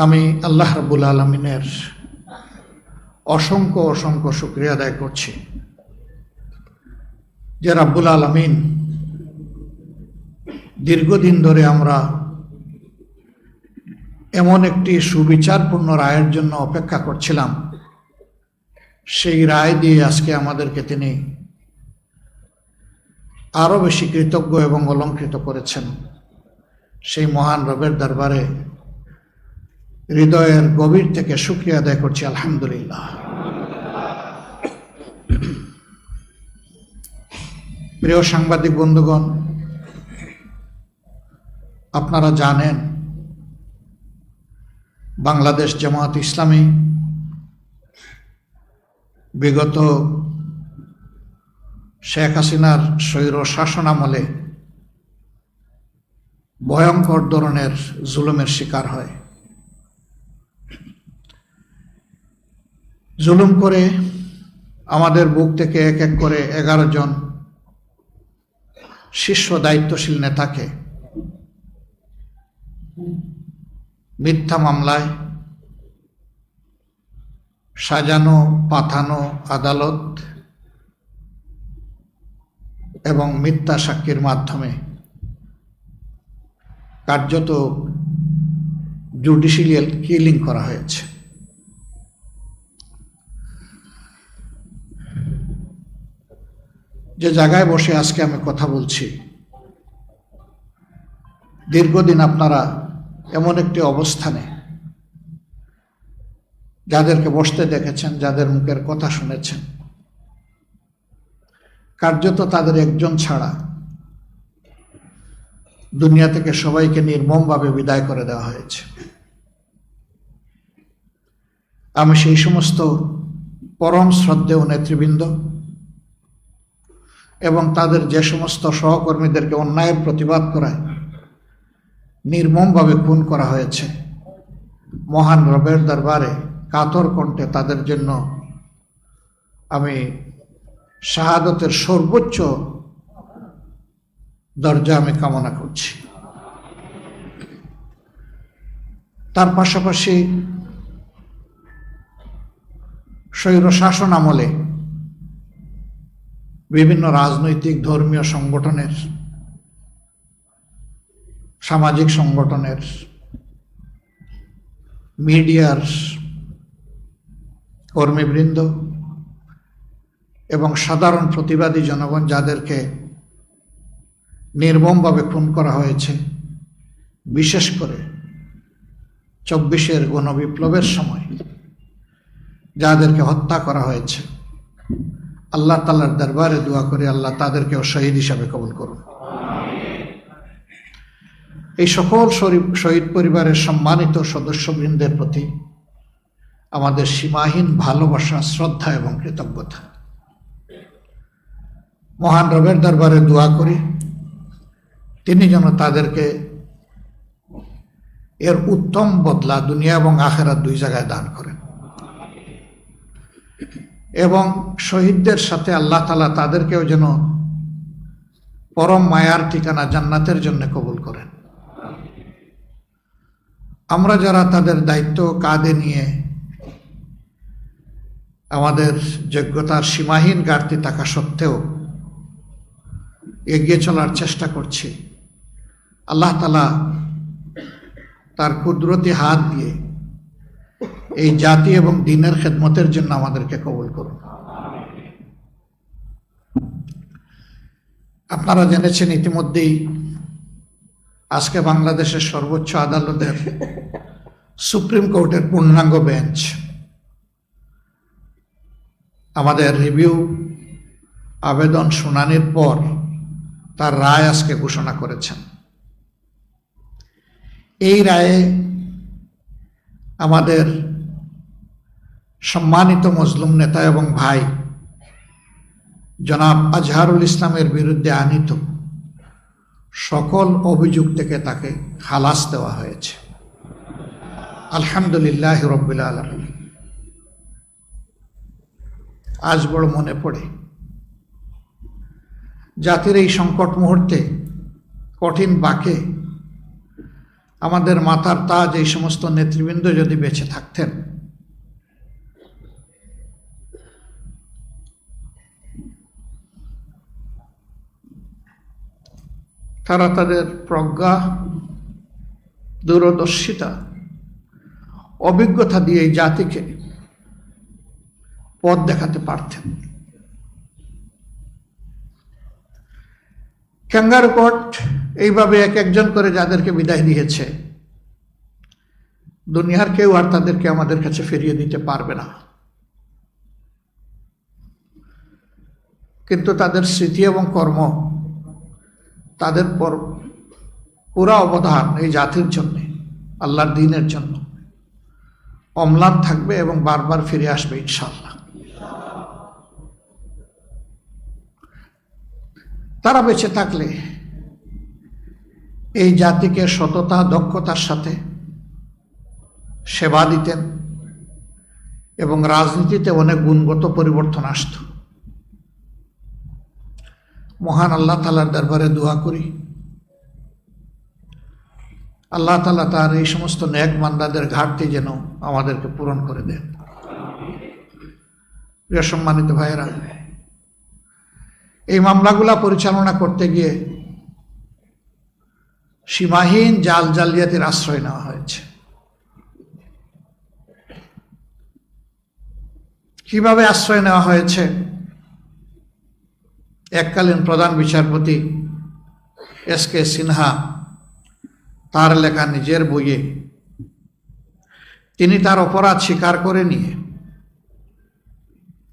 আমি আল্লাহ রাবুল আলমিনের অসংখ্য অসংখ্য শুক্রিয়া আদায় করছি। যে রাব্বুল আলমিন দীর্ঘদিন ধরে আমরা এমন একটি সুবিচারপূর্ণ রায়ের জন্য অপেক্ষা করছিলাম। সেই রায় দিয়ে আজকে আমাদেরকে তিনি আরও বেশি কৃতজ্ঞ এবং অলঙ্কৃত করেছেন। সেই মহান রবের দরবারে হৃদয়ের গভীর থেকে শুক্রিয়া আদায় করছি, আলহামদুলিল্লাহ। প্রিয় সাংবাদিক বন্ধুগণ, আপনারা জানেন, বাংলাদেশ জামাত ইসলামী বিগত শেখ হাসিনার স্বৈর শাসনামলে ভয়ঙ্কর ধরনের জুলুমের শিকার হয়। জুলুম করে আমাদের বুক থেকে এক এক করে এগারো জন শীর্ষ দায়িত্বশীল নেতাকে মিথ্যা মামলায় সাজানো পাথানো আদালত এবং মিথ্যা সাক্ষীর মাধ্যমে কার্যত জুডিশিয়াল কিলিং করা হয়েছে। যে জায়গায় বসে আজকে আমি কথা বলছি, দীর্ঘদিন আপনারা এমন একটি অবস্থানে যাদেরকে বসতে দেখেছেন, যাদের মুখের কথা শুনেছেন, কার্যত তাদের একজন ছাড়া দুনিয়া থেকে সবাইকে নির্মমভাবে বিদায় করে দেওয়া হয়েছে। আমি সেই সমস্ত পরম শ্রদ্ধেয় নেতৃবৃন্দ এবং তাদের যে সমস্ত সহকর্মীদেরকে অন্যায়ের প্রতিবাদ করায় নির্মমভাবে খুন করা হয়েছে। মহান রবের দরবারে কাতর কণ্ঠে তাদের জন্য আমি শাহাদতের সর্বোচ্চ দরজা আমি কামনা করছি। তার পাশাপাশি স্বৈর শাসন আমলে বিভিন্ন রাজনৈতিক ধর্মীয় সংগঠনের, সামাজিক সংগঠনের, মিডিয়ার কর্মীবৃন্দ এবং সাধারণ প্রতিবাদী জনগণ যাদেরকে নির্মমভাবে খুন করা হয়েছে, বিশেষ করে চব্বিশের গণবিপ্লবের সময় যাদেরকে হত্যা করা হয়েছে। আল্লাহ তাল্লার দরবারে দোয়া করে আল্লাহ তাদেরকেও শহীদ হিসাবে কবুল করুন। এই সকল শহীদ পরিবারের সম্মানিত সদস্যবৃন্দের প্রতি আমাদের সীমাহীন ভালোবাসা, শ্রদ্ধা এবং কৃতজ্ঞতা। মহান রবের দরবারে দোয়া করি, তিনি যেন তাদেরকে এর উত্তম বদলা দুনিয়া এবং আখেরা দুই জায়গায় দান করেন। এবং শহীদদের সাথে আল্লাহ তালা তাদেরকেও যেন পরম মায়ার ঠিকানা জান্নাতের জন্য কবুল করেন। আমরা যারা তাদের দায়িত্ব কাঁধে নিয়ে আমাদের যোগ্যতার সীমাহীন ঘাটতি থাকা সত্ত্বেও এগিয়ে চলার চেষ্টা করছি। আল্লাহ তালা তার কুদরতি হাত দিয়ে এই জাতি এবং দিনের খেদমতের জন্য আমাদেরকে কবুল করুন। আপনারা জেনেছেন ইতিমধ্যেই আজকে বাংলাদেশের সর্বোচ্চ আদালতের সুপ্রিম কোর্টের পূর্ণাঙ্গ বেঞ্চ। আমাদের রিভিউ আবেদন শুনানির পর তার রায় আজকে ঘোষণা করেছেন। এই রায়ে আমাদের সম্মানিত মজলুম নেতা এবং ভাই, জনাব আজহারুল ইসলামের বিরুদ্ধে আনিত সকল অভিযোগ থেকে তাকে খালাস দেওয়া হয়েছে। আলহামদুলিল্লাহ রব্বিল আলম আজ বড় মনে পড়ে, জাতির এই সংকট মুহূর্তে কঠিন বাকে আমাদের মাথার তাজ এই সমস্ত নেতৃবৃন্দ যদি বেঁচে থাকতেন তারা তাদের প্রজ্ঞা, দূরদর্শিতা, অভিজ্ঞতা দিয়ে জাতিকে পথ দেখাতে পারতেন। ক্যাঙ্গারু কোর্ট এইভাবে এক একজন করে যাদেরকে বিদায় দিয়েছে, দুনিয়ার কেউ আর তাদেরকে আমাদের কাছে ফিরিয়ে দিতে পারবে না। কিন্তু তাদের স্মৃতি এবং কর্ম তাদের পর পুরা অবদান এই জাতির জন্য, আল্লাহর দিনের জন্য। অম্লান থাকবে এবং বারবার ফিরে আসবে ইনশাল্লাহ তারা বেঁচে থাকলে এই জাতিকে সততা, দক্ষতার সাথে সেবা দিতেন এবং রাজনীতিতে অনেক গুণগত পরিবর্তন আসত। মহান আল্লাহ তালার দরবারে দোয়া করি। আল্লাহ তালা তার এই সমস্ত ন্যাক মান্দাদের ঘাটতি যেন আমাদেরকে পূরণ করে দেন। প্রিয় সম্মানিত ভাইয়েরা, এই মামলাগুলা পরিচালনা করতে গিয়ে সীমাহীন জাল জালিয়াতির আশ্রয় নেওয়া হয়েছে। কীভাবে আশ্রয় নেওয়া হয়েছে? এককালীন প্রধান বিচারপতি এস কে সিনহা, তার লেখা নিজের বইয়ে। তিনি তার অপরাধ স্বীকার করে নিয়ে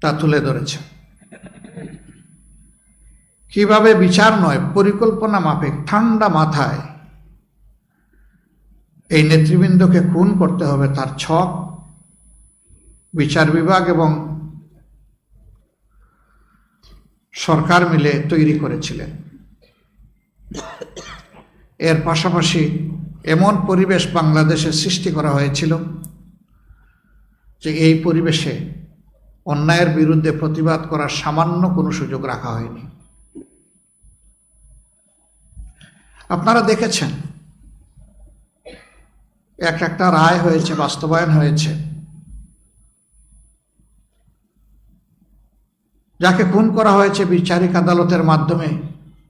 তা তুলে ধরেছেন। কীভাবে বিচার নয়, পরিকল্পনা মাফিক, ঠান্ডা মাথায়। এই নেতৃবৃন্দকে খুন করতে হবে, তার ছক, বিচার বিভাগ এবং সরকার মিলে তৈরি করেছিলেন। এর পাশাপাশি এমন পরিবেশ বাংলাদেশে সৃষ্টি করা হয়েছিল যে এই পরিবেশে অন্যায়ের বিরুদ্ধে প্রতিবাদ করার সামান্য কোনো সুযোগ রাখা হয়নি। আপনারা দেখেছেন, এক একটা রায় হয়েছে, বাস্তবায়ন হয়েছে। যাকে খুন করা হয়েছে বিচারিক আদালতের মাধ্যমে,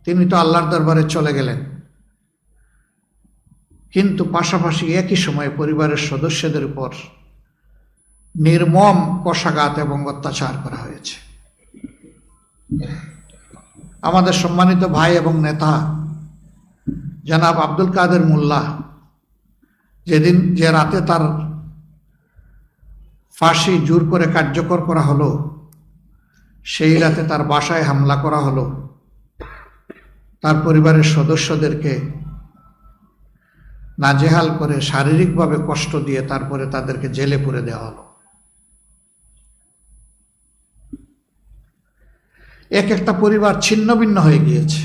তিনি তো আল্লাহর দরবারে চলে গেলেন। কিন্তু পাশাপাশি একই সময়ে পরিবারের সদস্যদের উপর নির্মম কষাঘাত এবং অত্যাচার করা হয়েছে। আমাদের সম্মানিত ভাই এবং নেতা, জনাব আব্দুল কাদের মোল্লা, যেদিন যে রাতে তার ফাঁসি জোর করে কার্যকর করা হলো সেই রাতে তার বাসায় হামলা করা হলো। তার পরিবারের সদস্যদেরকে নাজেহাল করে শারীরিকভাবে কষ্ট দিয়ে তারপরে তাদেরকে জেলে পুরে দেওয়া হলো। এক একটা পরিবার ছিন্ন ভিন্ন হয়ে গিয়েছে।